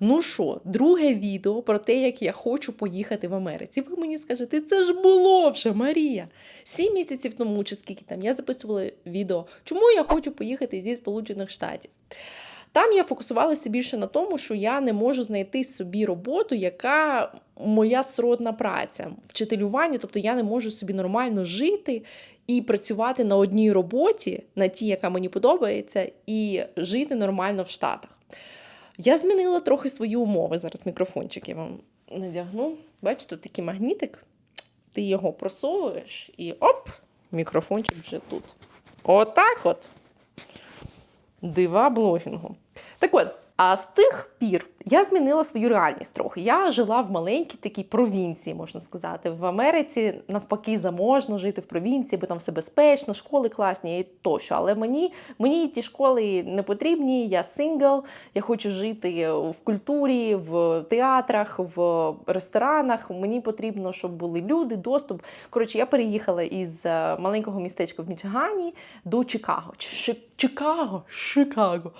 Ну що, друге відео про те, як я хочу поїхати в Америці. Ви мені скажете, це ж було вже, Марія. Сім місяців тому, чи скільки там, я записувала відео, чому я хочу поїхати зі Сполучених Штатів. Там я фокусувалася більше на тому, що я не можу знайти собі роботу, яка моя сродна праця, вчителювання, тобто я не можу собі нормально жити і працювати на одній роботі, на тій, яка мені подобається, і жити нормально в Штатах. Я змінила трохи свої умови. Зараз мікрофончик я вам надягну. Бачите, такий магнітик. Ти його просовуєш і оп, мікрофончик вже тут. Отак от. Дива блогінгу. Так от, а з тих пір я змінила свою реальність трохи. Я жила в маленькій такій провінції, можна сказати. В Америці навпаки заможно жити в провінції, бо там все безпечно, школи класні і тощо. Але мені, мені ті школи не потрібні. Я сингл, я хочу жити в культурі, в театрах, в ресторанах. Мені потрібно, щоб були люди, доступ. Коротше, я переїхала із е, маленького містечка в Мічигані до Чикаго. Чи- Чикаго, Чикаго.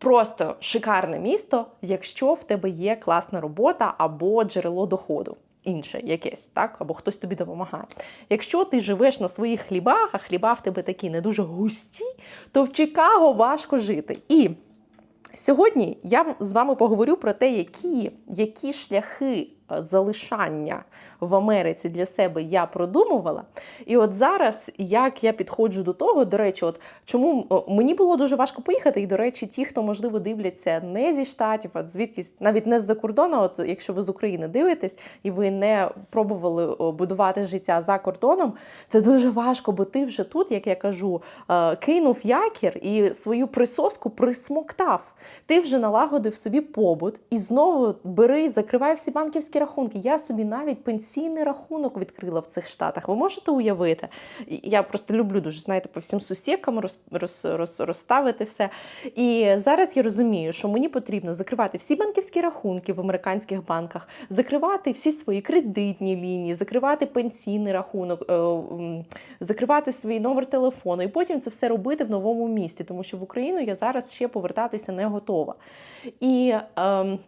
Просто шикарне місто, якщо в тебе є класна робота або джерело доходу. Інше якесь, так, або хтось тобі допомагає. Якщо ти живеш на своїх хлібах, а хліба в тебе такі не дуже густі, то в Чикаго важко жити. І сьогодні я з вами поговорю про те, які, які шляхи залишання в Америці для себе я продумувала. І от зараз, як я підходжу до того, до речі, от чому мені було дуже важко поїхати, і до речі, ті, хто можливо дивляться не зі штатів, а звідкись, навіть не з-за кордону, от якщо ви з України дивитесь і ви не пробували будувати життя за кордоном, це дуже важко, бо ти вже тут, як я кажу, е, кинув якір і свою присоску присмоктав. Ти вже налагодив собі побут і знову бери, закривай всі банківські рахунки. Я собі навіть пенсійний рахунок відкрила в цих штатах. Ви можете уявити? Я просто люблю дуже, знаєте, по всім сусідкам роз, роз, роз, розставити все. І зараз я розумію, що мені потрібно закривати всі банківські рахунки в американських банках, закривати всі свої кредитні лінії, закривати пенсійний рахунок, е, закривати свій номер телефону, і потім це все робити в новому місті, тому що в Україну я зараз ще повертатися не готова. І ем,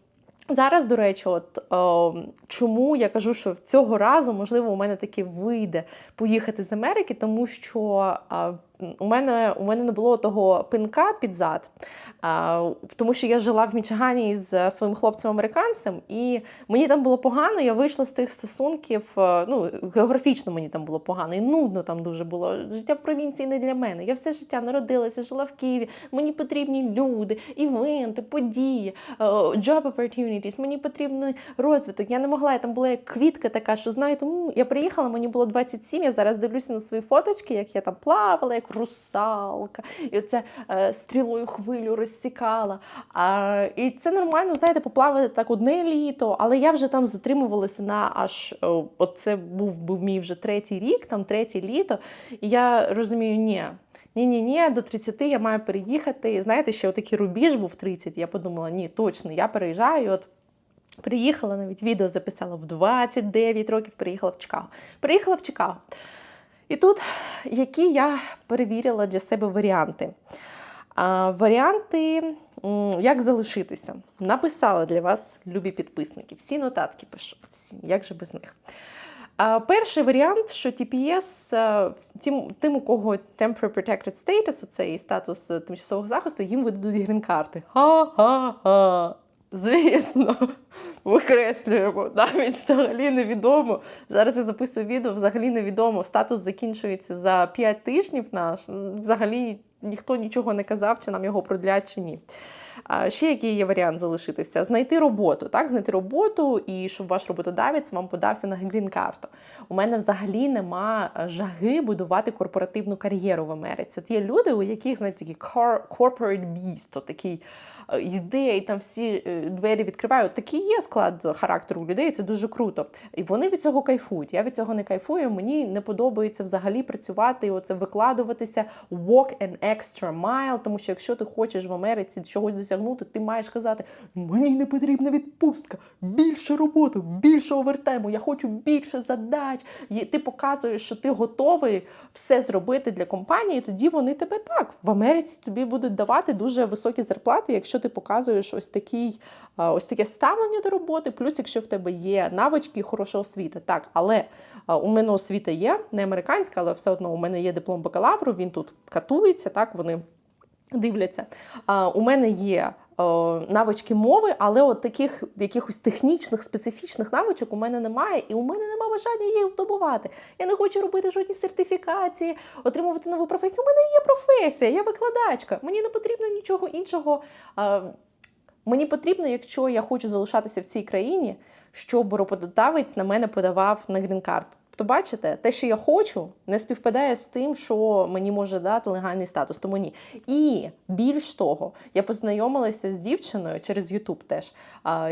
Зараз, до речі, от о, чому я кажу, що цього разу, можливо, у мене таки вийде поїхати з Америки, тому що е, у мене у мене не було того пинка під зад, е, тому що я жила в Мічигані з своїм хлопцем-американцем, і мені там було погано. Я вийшла з тих стосунків. е, Ну, географічно мені там було погано, і нудно там дуже було. Життя в провінції не для мене. Я все життя народилася, жила в Києві. Мені потрібні люди, івенти, події, е, job opportunities, мені потрібний розвиток. Я не могла, я там була як квітка така, що знаєте, м, я приїхала, мені було 27, я зараз дивлюся на свої фоточки, як я там плавала, як русалка, і оце е, стрілою хвилю розсікала. А, і це нормально, знаєте, поплавати так одне літо, але я вже там затримувалася на аж от це був, був мій вже третій рік, там третє літо. І я розумію, ні. Ні, ні, ні, до 30 я маю переїхати. Знаєте, ще отакий рубіж був 30. Я подумала, ні, точно, я переїжджаю. От приїхала, навіть відео записала в 29 років, приїхала в Чикаго. Приїхала в Чикаго. І тут які я перевірила для себе варіанти. А, варіанти, як залишитися. Написала для вас, любі підписники. Всі нотатки пишу, всі, як же без них. А, перший варіант, що TPS, тим, тим, у кого Temporary Protected Status, оцей статус е, тимчасового захисту, їм видадуть грін-карти. Ха-ха-ха. Звісно, викреслюємо. Навіть взагалі невідомо. Зараз я записую відео, взагалі невідомо. Статус закінчується за 5 тижнів наш. Взагалі ніхто нічого не казав, чи нам його продлять, чи ні. А ще який є варіант залишитися? Знайти роботу, так? Знайти роботу і щоб ваш роботодавець вам подався на грін-карту. У мене взагалі нема е, жаги будувати корпоративну кар'єру в Америці. От є люди, у яких знаєте, такі corporate beast, от такий е, йде і там всі е, двері відкривають. Такий є склад характеру у людей, це дуже круто. І вони від цього кайфують. Я від цього не кайфую. Мені не подобається взагалі працювати і оце викладуватися walk an extra mile, тому що якщо ти хочеш в Америці чогось досягнути, ти маєш казати: мені не потрібна відпустка, більше роботи, більше овертайму, я хочу більше задач. І ти показуєш, що ти готовий все зробити для компанії, тоді вони тебе так в Америці тобі будуть давати дуже високі зарплати, якщо ти показуєш ось такий, ось таке ставлення до роботи, плюс якщо в тебе є навички і хороша освіта. Так, але у мене освіта є, не американська, але все одно у мене є диплом бакалавру, він тут катується, так вони дивляться. У мене є е, навички мови, але от таких якихось технічних, специфічних навичок у мене немає, і у мене немає бажання їх здобувати. Я не хочу робити жодні сертифікації, отримувати нову професію. У мене є професія, я викладачка. Мені не потрібно нічого іншого. Мені потрібно, якщо я хочу залишатися в цій країні, щоб роботодавець на мене подавав на грін-карт. То бачите, те, що я хочу, не співпадає з тим, що мені може дати легальний статус. Тому ні. І більш того, я познайомилася з дівчиною через YouTube теж,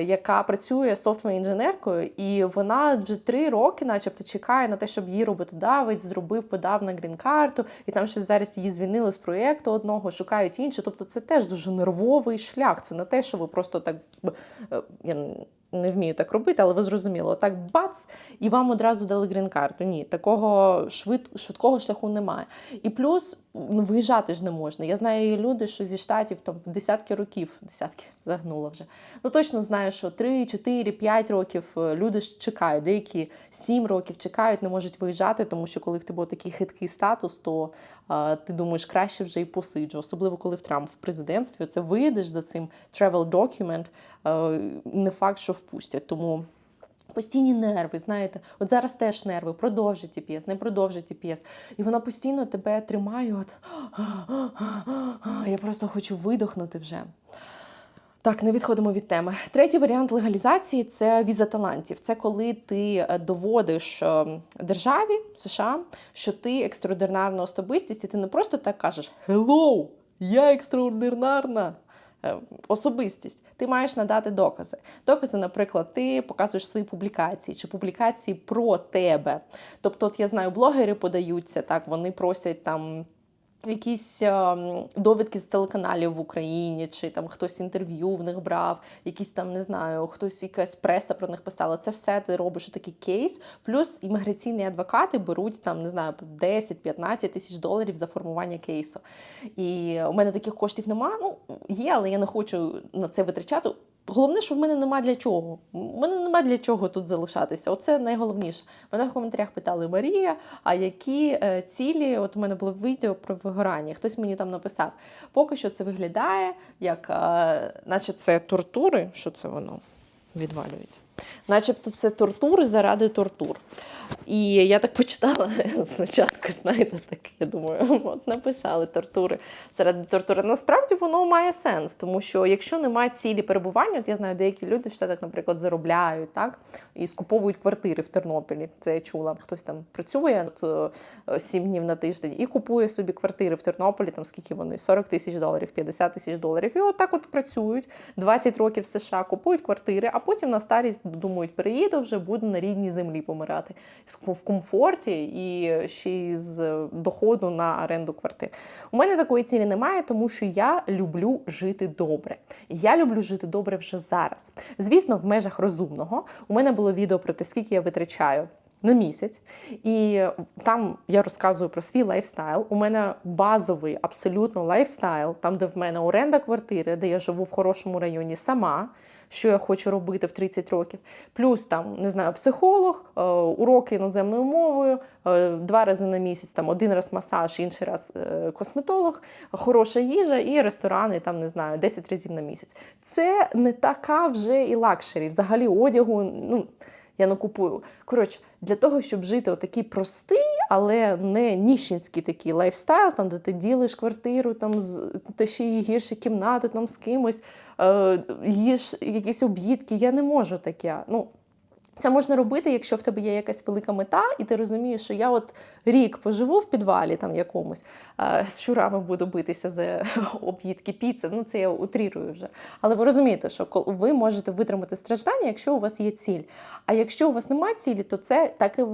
яка працює софтвер-інженеркою, і вона вже три роки, начебто, чекає на те, щоб її роботодавець зробив, подав на грін-карту, і там щось зараз її звільнили з проєкту одного, шукають інше. Тобто, це теж дуже нервовий шлях. Це не те, що ви просто так е, я не вмію так робити, але ви зрозуміли, отак бац, і вам одразу дали грін-карту. Ні, такого швид, швидкого шляху немає. І плюс ну, виїжджати ж не можна. Я знаю люди, що зі штатів там десятки років, десятки загнула вже. Ну точно знаю, що 3, 4, 5 років е, люди ж чекають, деякі 7 років чекають, не можуть виїжджати, тому що коли в тебе такий хиткий статус, то ти думаєш, краще вже і посиджу. Особливо коли в Трамп в президентстві це виїдеш за цим travel document, е, не факт, що впустять. Тому. Постійні нерви, знаєте, от зараз теж нерви, продовжить п'єс, не продовжить п'єс. І вона постійно тебе тримає. От я просто хочу видохнути вже. Так, не відходимо від теми. Третій варіант легалізації це віза талантів. Це коли ти е, доводиш е, державі США, що ти екстраординарна особистість, і ти не просто так кажеш Hello, я екстраординарна е, особистість. Ти маєш надати докази. Докази, наприклад, ти показуєш свої публікації чи публікації про тебе. Тобто, от я знаю, блогери подаються, так вони просять там. Якісь е, довідки з телеканалів в Україні, чи там хтось інтерв'ю в них брав, якісь там не знаю, хтось якась преса про них писала. Це все ти робиш такий кейс. Плюс імміграційні адвокати беруть там не знаю 10-15 тисяч доларів за формування кейсу. І у мене таких коштів немає. Ну є, але я не хочу на це витрачати. Головне, що в мене нема для чого. У мене нема для чого тут залишатися. Оце найголовніше. Мене в коментарях питали Марія, а які е, цілі? От у мене було відео про вигорання. Хтось мені там написав. Поки що це виглядає, як е, наче це тортури. Що це воно відвалюється? Начебто це тортури заради тортур. І я так почитала спочатку, знаєте, так я думаю, от написали тортури заради тортури. Насправді воно має сенс, тому що якщо немає цілі перебування, от я знаю, деякі люди в Штатах, наприклад, заробляють так і скуповують квартири в Тернополі. Це я чула. Хтось там працює от, е, сім днів на тиждень і купує собі квартири в Тернополі, там скільки вони 40 тисяч доларів, 50 тисяч доларів. І от от працюють 20 років в США, купують квартири, а потім на старість думають, переїду вже буду на рідній землі помирати в комфорті і ще й з доходу на оренду квартир. У мене такої цілі немає, тому що я люблю жити добре. Я люблю жити добре вже зараз. Звісно, в межах розумного. У мене було відео про те, скільки я витрачаю. На місяць, і там я розказую про свій лайфстайл. У мене базовий абсолютно лайфстайл, там, де в мене оренда квартири, де я живу в хорошому районі сама що я хочу робити в 30 років. Плюс там не знаю, психолог, е, уроки іноземною мовою, е, два рази на місяць, там один раз масаж, інший раз е, косметолог, хороша їжа і ресторани, там не знаю, 10 разів на місяць. Це не така вже і лакшері. Взагалі одягу. ну, я не купую. Коротше, для того, щоб жити отакий простий, але не ніщенський такий лайфстайл, там, де ти ділиш квартиру, там ти ще й гірші кімнати там з кимось, е, їш якісь об'їдки. Я не можу таке. Ну, це можна робити, якщо в тебе є якась велика мета, і ти розумієш, що я от рік поживу в підвалі там якомусь, з щурами буду битися за об'їдки піци. Ну це я утрірую вже. Але ви розумієте, що ви можете витримати страждання, якщо у вас є ціль. А якщо у вас немає цілі, то це так і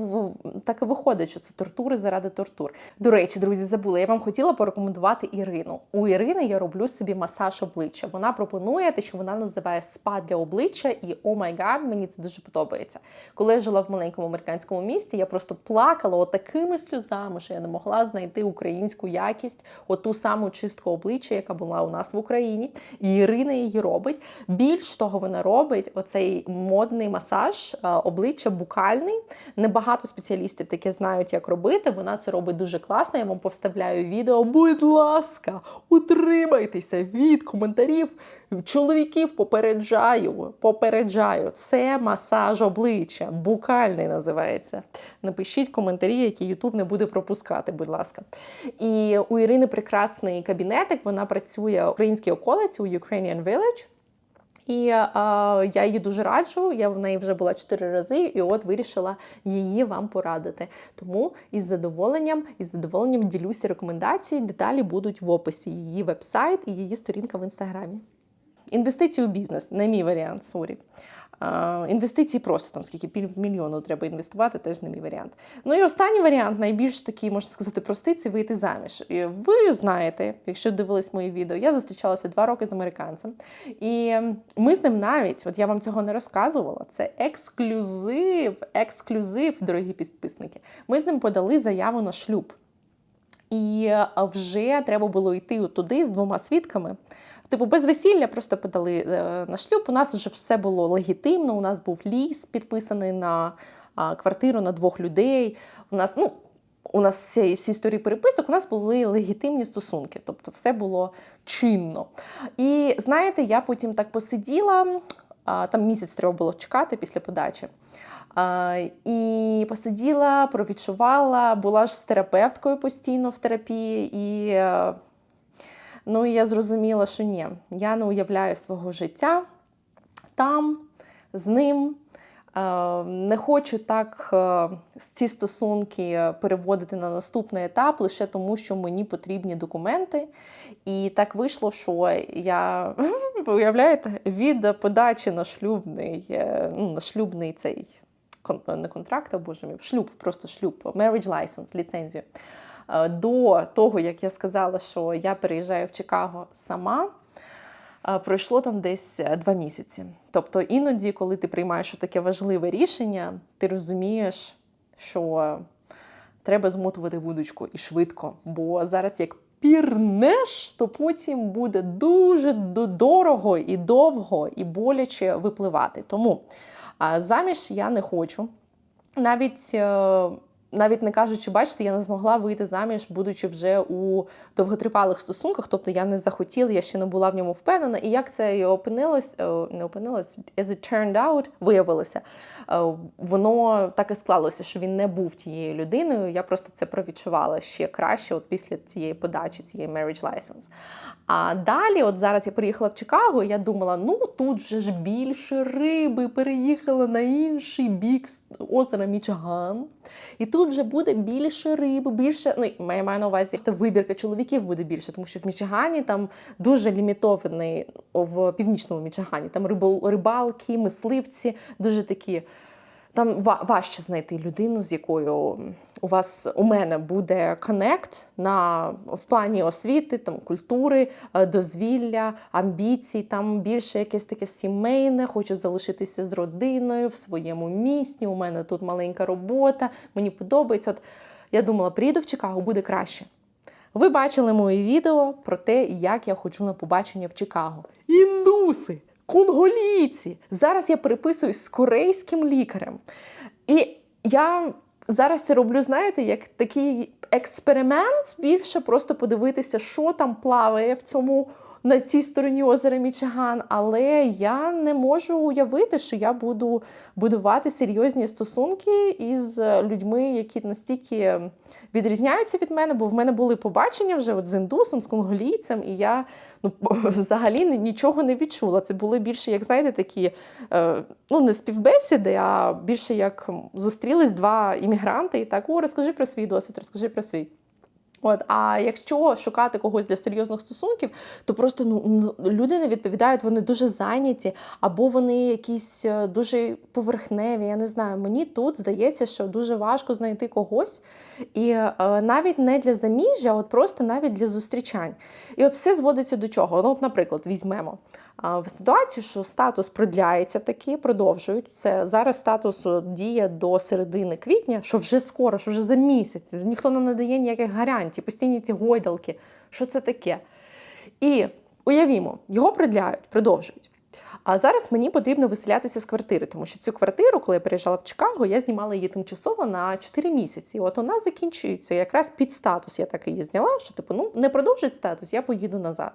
так і виходить, що це тортури заради тортур. До речі, друзі, забула. Я вам хотіла порекомендувати Ірину. У Ірини я роблю собі масаж обличчя. Вона пропонує те, що вона називає спа для обличчя, і о май гад, мені це дуже подобається. Коли я жила в маленькому американському місті, я просто плакала отакими сльозами, що я не могла знайти українську якість, оту саму чистку обличчя, яка була у нас в Україні. І Ірина її робить. Більш того, вона робить оцей модний масаж е, обличчя букальний. Небагато спеціалістів таке знають, як робити. Вона це робить дуже класно. Я вам повставляю відео. Будь ласка, утримайтеся від коментарів. Чоловіків попереджаю, попереджаю. Це масаж обличчя, букальний називається. Напишіть коментарі, які Ютуб не буде пропускати, будь ласка. І у Ірини прекрасний кабінетик. Вона працює в українській околиці у Ukrainian Village. І е, я її дуже раджу. Я в неї вже була чотири рази, і от вирішила її вам порадити. Тому із задоволенням, із задоволенням ділюся рекомендацією. Деталі будуть в описі її вебсайт і її сторінка в інстаграмі. Інвестиції у бізнес не мій варіант, сорі. Інвестиції просто там скільки півмільйону треба інвестувати, теж не мій варіант. Ну і останній варіант, найбільш такий, можна сказати, простий, це вийти заміж. І ви знаєте, якщо дивились мої відео, я зустрічалася два роки з американцем. І ми з ним навіть, от я вам цього не розказувала, це ексклюзив, ексклюзив, дорогі підписники. Ми з ним подали заяву на шлюб. І вже треба було йти туди з двома свідками. Типу, без весілля просто подали е, на шлюб. У нас вже все було легітимно. У нас був ліс підписаний на квартиру на двох людей. У нас, ну, у нас всі, всі історії переписок, у нас були легітимні стосунки, тобто все було чинно. І знаєте, я потім так посиділа, там місяць треба було чекати після подачі. І посиділа, провідчувала, була ж з терапевткою постійно в терапії. і... е, Ну я зрозуміла, що ні, я не уявляю свого життя там, з ним. Е, Не хочу так е, ці стосунки переводити на наступний етап лише тому, що мені потрібні документи. І так вийшло, що я уявляєте, від подачі на шлюбний, ну, на шлюбний цей не контракт, а боже мій, шлюб, просто шлюб, marriage license, ліцензію. Е, До того, як я сказала, що я переїжджаю в Чикаго сама, е, пройшло там десь е, два місяці. Тобто іноді, коли ти приймаєш таке важливе рішення, ти розумієш, що треба змотувати вудочку і швидко. Бо зараз як пірнеш, то потім буде дуже дорого і довго і боляче випливати. Тому а, заміж я не хочу. Навіть е, навіть не кажучи, бачите, я не змогла вийти заміж, будучи вже у довготривалих стосунках, тобто я не захотіла, я ще не була в ньому впевнена. І як це і опинилось, е, не опинилось, as it turned out, виявилося, е, воно так і склалося, що він не був тією людиною. Я просто це провідчувала ще краще, от після цієї подачі, цієї marriage license. А далі, от зараз я приїхала в Чикаго, і я думала, ну тут вже ж більше риби, переїхала на інший бік озера Мічиган. І тут вже буде більше риби, більше. Ну, я маю на увазі, вибірка чоловіків буде більше, тому що в Мічигані там дуже лімітований в північному Мічигані. Там рибалки, мисливці, дуже такі. Там ва- важче знайти людину, з якою у вас у мене буде коннект на в плані освіти, там культури, е, дозвілля, амбіцій. Там більше якесь таке сімейне. Хочу залишитися з родиною в своєму місті. У мене тут маленька робота. Мені подобається. От я думала, приїду в Чикаго, буде краще. Ви бачили моє відео про те, як я ходжу на побачення в Чикаго. Індуси, конголійці. Зараз я переписуюсь з корейським лікарем. І я зараз це роблю, знаєте, як такий експеримент більше просто подивитися, що там плаває в цьому. На цій стороні озера Мічиган, але я не можу уявити, що я буду будувати серйозні стосунки із людьми, які настільки відрізняються від мене, бо в мене були побачення вже от з індусом, з конголійцем, і я ну, взагалі нічого не відчула. Це були більше, як знаєте, такі е, ну не співбесіди, а більше як зустрілись два іммігранти і так: о, розкажи про свій досвід, розкажи про свій. От, а якщо шукати когось для серйозних стосунків, то просто ну, люди не відповідають, вони дуже зайняті, або вони якісь е, дуже поверхневі. Я не знаю. Мені тут здається, що дуже важко знайти когось, і е, навіть не для заміжжя, от просто навіть для зустрічань. І от все зводиться до чого. Ну, от, наприклад, візьмемо. В ситуацію, що статус продляється таки, продовжують. Це зараз статус діє до середини квітня, що вже скоро, що вже за місяць. Ніхто нам не дає ніяких гарантій, постійні ці гойдалки. Що це таке? І уявімо, його продляють, продовжують. А зараз мені потрібно виселятися з квартири, тому що цю квартиру, коли я переїжджала в Чикаго, я знімала її тимчасово на 4 місяці. От вона закінчується якраз під статус. Я так її зняла, що типу, ну не продовжить статус, я поїду назад.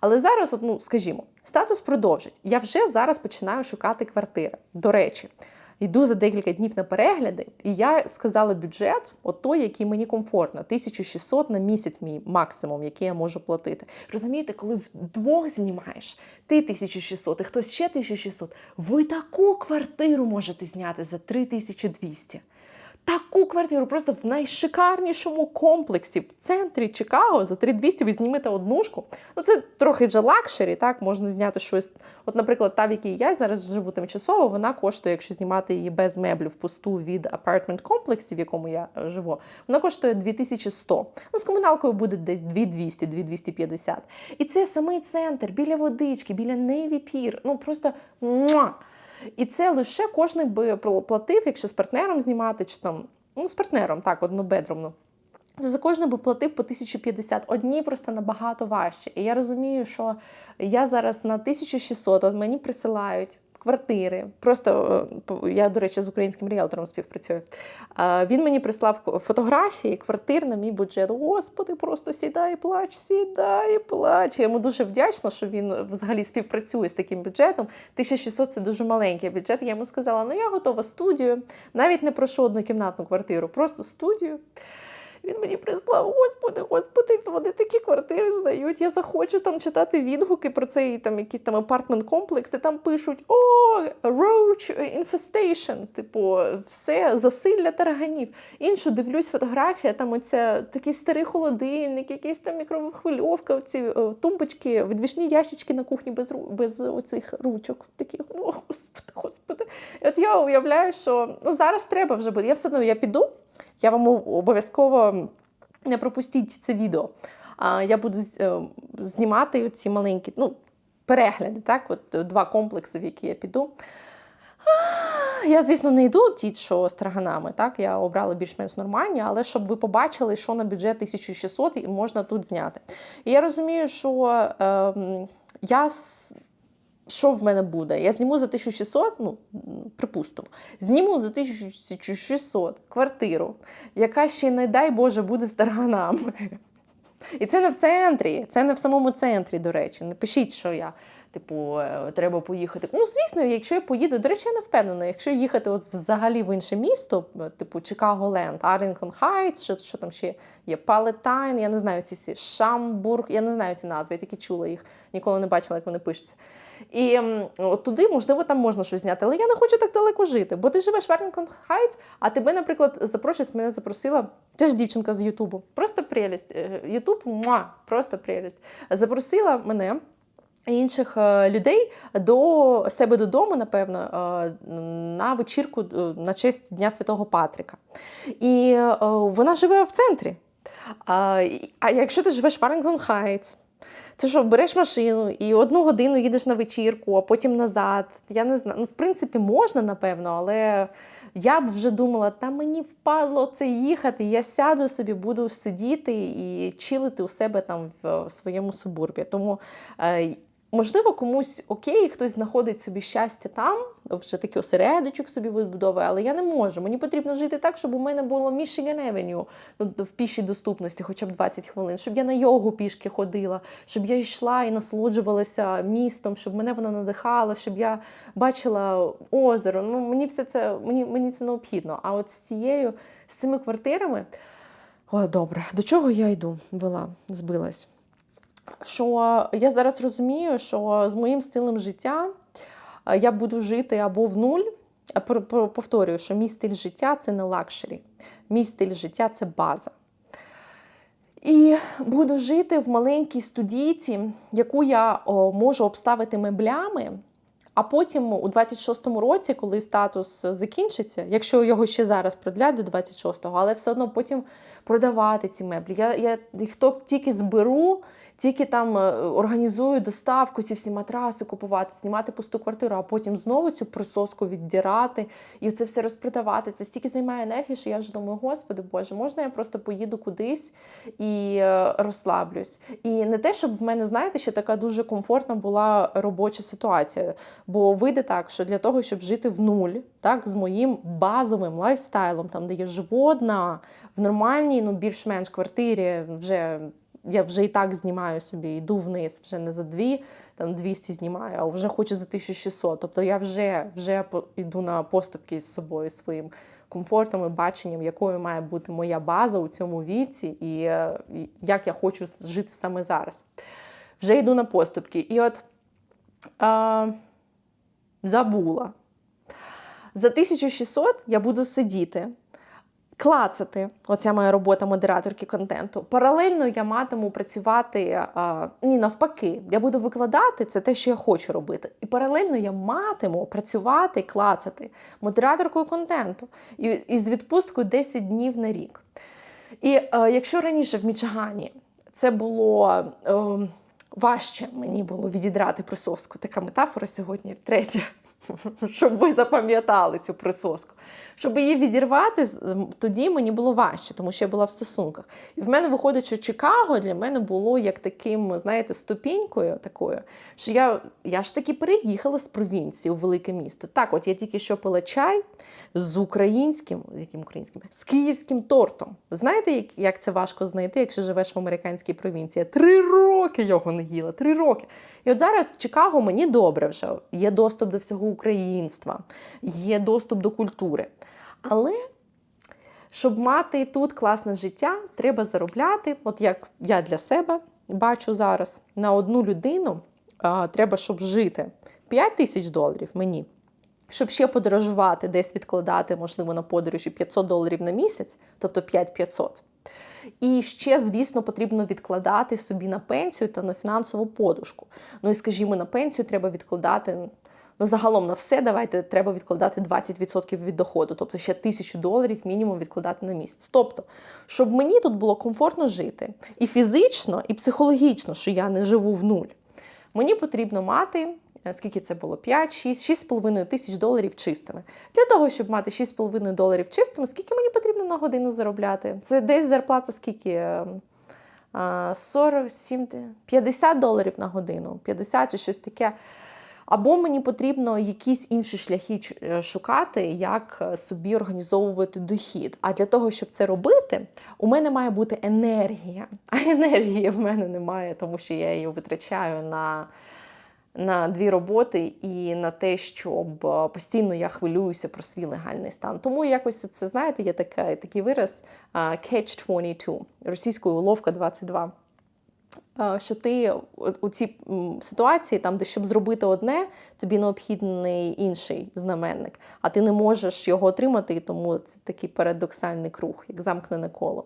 Але зараз, ну скажімо, статус продовжить. Я вже зараз починаю шукати квартири. До речі, йду за декілька днів на перегляди, і я сказала бюджет, от той, який мені комфортно, 1600 на місяць, мій максимум, який я можу платити. Розумієте, коли вдвох знімаєш, ти 1600 і хтось ще 1600, ви таку квартиру можете зняти за 3200. Таку квартиру просто в найшикарнішому комплексі в центрі Чикаго за 3200 ви знімете однушку. Ну це трохи вже лакшері, так можна зняти щось. От, наприклад, та, в якій я зараз живу тимчасово, вона коштує, якщо знімати її без меблю в пусту від апартмент комплексі, в якому я е, живу, вона коштує 2100. Ну, з комуналкою буде десь 2200, 2250. І це самий центр біля водички, біля Navy Pier. Ну просто муа! І це лише кожен би платив, якщо з партнером знімати, чи там, ну, з партнером, так, однобедромно. То за кожне би платив по 1050. Одні просто набагато важче. І я розумію, що я зараз на 1600, от мені присилають квартири. Просто е, я, до речі, з українським ріелтором співпрацюю. Він мені прислав фотографії квартир на мій бюджет. Господи, просто сідай плач, сідай плач. Я йому дуже вдячна, що він взагалі співпрацює з таким бюджетом. 1600 це дуже маленький бюджет. Я йому сказала: ну я готова студію, навіть не прошу однокімнатну квартиру, просто студію. Він мені прислав, господи, господи, вони такі квартири здають. Я захочу там читати відгуки про цей там якийсь там апартмент комплекс, і там пишуть: о, roach infestation, типу, все засилля тараганів. Іншу дивлюсь, фотографія, там оця такий старий холодильник, якийсь там мікрохвильовка, оці тумбочки, відвішні ящички на кухні без без оцих ручок. Такі, о, господи, господи. І от я уявляю, що ну зараз треба вже буде. Я все одно я піду. Я вам обов'язково не пропустіть це відео. Я буду е, знімати ці маленькі ну, перегляди, так, от два комплекси, в які я піду. Я, звісно, не йду ті, що з тарганами, так, я обрала більш-менш нормальні, але щоб ви побачили, що на бюджет 1600 і можна тут зняти. І я розумію, що е, я що в мене буде? Я зніму за 1600, ну, припустимо, зніму за 1600 квартиру, яка ще, не дай Боже, буде з тарганами. І це не в центрі, це не в самому центрі, до речі. Не пишіть, що я. Типу, е, треба поїхати. Ну, звісно, якщо я поїду, до речі, я не впевнена, якщо їхати от взагалі в інше місто, е, типу Чикаго Ленд, Арінгтон Хайтс, що що там ще є, Палетайн, я не знаю ці всі Шамбург, я не знаю ці назви, я тільки чула їх, ніколи не бачила, як вони пишуться. І от туди, можливо, там можна щось зняти, але я не хочу так далеко жити, бо ти живеш в Арінгтон Хайтс, а тебе, наприклад, запрошують, мене запросила теж дівчинка з Ютубу. Просто прелість. Е, Ютуб, просто прелість. Запросила мене інших е, людей до себе додому, напевно, е, на вечірку е, на честь Дня Святого Патрика. І вона живе в центрі. А якщо ти живеш в Арінгтон Хайтс, це що, береш машину і одну годину їдеш на вечірку, а потім назад. Я не знаю. Ну, в принципі, можна, напевно, але я б вже думала, та мені впадло це їхати. Я сяду собі, буду сидіти і чилити у себе там в своєму субурбі. Тому Можливо, комусь окей, хтось знаходить собі щастя там, вже такий осередочок собі вибудовує, але я не можу. Мені потрібно жити так, щоб у мене було Michigan Avenue ну, в пішій доступності, хоча б 20 хвилин, щоб я на йогу пішки ходила, щоб я йшла і насолоджувалася містом, щоб мене воно надихало, щоб я бачила озеро. Ну, Мені все це мені, мені це необхідно. А от з цією, з цими квартирами, о, добре, до чого я йду? Вела, збилась що я зараз розумію, що з моїм стилем життя е, я буду жити або в нуль. Повторюю, що мій стиль життя це не лакшері. Мій стиль життя це база. І буду жити в маленькій студійці, яку я о, можу обставити меблями. А потім у 26-му році, коли статус закінчиться, якщо його ще зараз продлять до 26-го, але все одно потім продавати ці меблі. Я я їх тільки зберу, тільки там е, організую доставку, ці всі матраси купувати, знімати пусту квартиру, а потім знову цю присоску віддирати і це все розпродавати. Це стільки займає енергії, що я вже думаю, господи Боже, можна я просто поїду кудись і е, розслаблюсь. І не те, щоб в мене, знаєте, ще така дуже комфортна була робоча ситуація. Бо вийде так, що для того, щоб жити в нуль, так, з моїм базовим лайфстайлом, там, де я живу одна, в нормальній, ну більш-менш квартирі, вже я вже і так знімаю собі, йду вниз, вже не за дві, там 200 знімаю, а вже хочу за 1600. Тобто я вже, вже йду на поступки з собою своїм комфортом і баченням, якою має бути моя база у цьому віці, і, е, як я хочу жити саме зараз. Вже йду на поступки. І от е, забула. За 1600 я буду сидіти, клацати. Оця моя робота модераторки контенту. Паралельно я матиму працювати а, ні, навпаки. Я буду викладати це те, що я хочу робити. І паралельно я матиму працювати, клацати модераторкою контенту і, і з відпусткою 10 днів на рік. І е, якщо раніше в Мічигані це було. Е, Важче мені було відідрати присоску. Така метафора сьогодні втретє, щоб ви запам'ятали цю присоску. Щоб її відірвати, тоді мені було важче, тому що я була в стосунках. І в мене виходить, що Чикаго для мене було як таким, знаєте, ступінькою такою, що я, я ж таки переїхала з провінції у велике місто. Так, от я тільки що пила чай з українським, яким українським, з київським тортом. Знаєте, як, це важко знайти, якщо живеш в американській провінції? Три роки його не їла, три роки. І от зараз в Чикаго мені добре вже є доступ до всього українства, є доступ до культури. Але щоб мати тут класне життя, треба заробляти. От як я для себе бачу зараз, на одну людину а, треба, щоб жити 5 тисяч доларів мені. Щоб ще подорожувати, десь відкладати, можливо, на подорожі 500 доларів на місяць, тобто 5500. І ще, звісно, потрібно відкладати собі на пенсію та на фінансову подушку. Ну і скажімо, на пенсію треба відкладати. Ну, загалом на все давайте треба відкладати 20% від доходу, тобто ще тисячу доларів мінімум відкладати на місяць. Тобто, щоб мені тут було комфортно жити і фізично, і психологічно, що я не живу в нуль, мені потрібно мати. е, Скільки це було? 5, 6, 6,5 тисяч доларів чистими. Для того, щоб мати 6,5 доларів чистими, скільки мені потрібно на годину заробляти? Це десь зарплата скільки? Е, а, 40, 70, 50 доларів на годину, 50 чи щось таке. Або мені потрібно якісь інші шляхи е, шукати, як е, собі організовувати дохід. А для того, щоб це робити, у мене має бути енергія. А енергії в мене немає, тому що я її витрачаю на, на дві роботи і на те, щоб е, постійно я хвилююся про свій легальний стан. Тому якось це, знаєте, є така, такий вираз а, catch-22, російською уловка 22 е, що ти у- цій ситуації, там, де щоб зробити одне, тобі необхідний інший знаменник, а ти не можеш його отримати, тому це такий парадоксальний круг, як замкнене коло.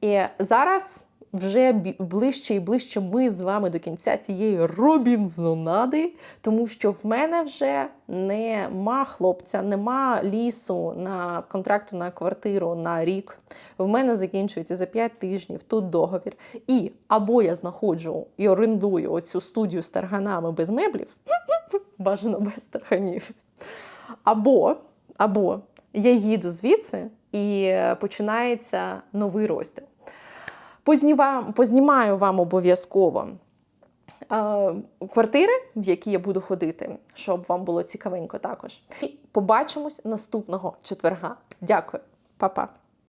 І зараз вже ближче і ближче ми з вами до кінця цієї робінзонади, тому що в мене вже нема хлопця, нема лісу на контракту на квартиру на рік. В мене закінчується за 5 тижнів тут договір. І або я знаходжу і орендую оцю студію з тарганами без меблів, бажано без тарганів. Або, або я їду звідси і починається новий розділ. Познімаю вам обов'язково е, квартири, в які я буду ходити, щоб вам було цікавенько також. І побачимось наступного четверга. Дякую, Па-па.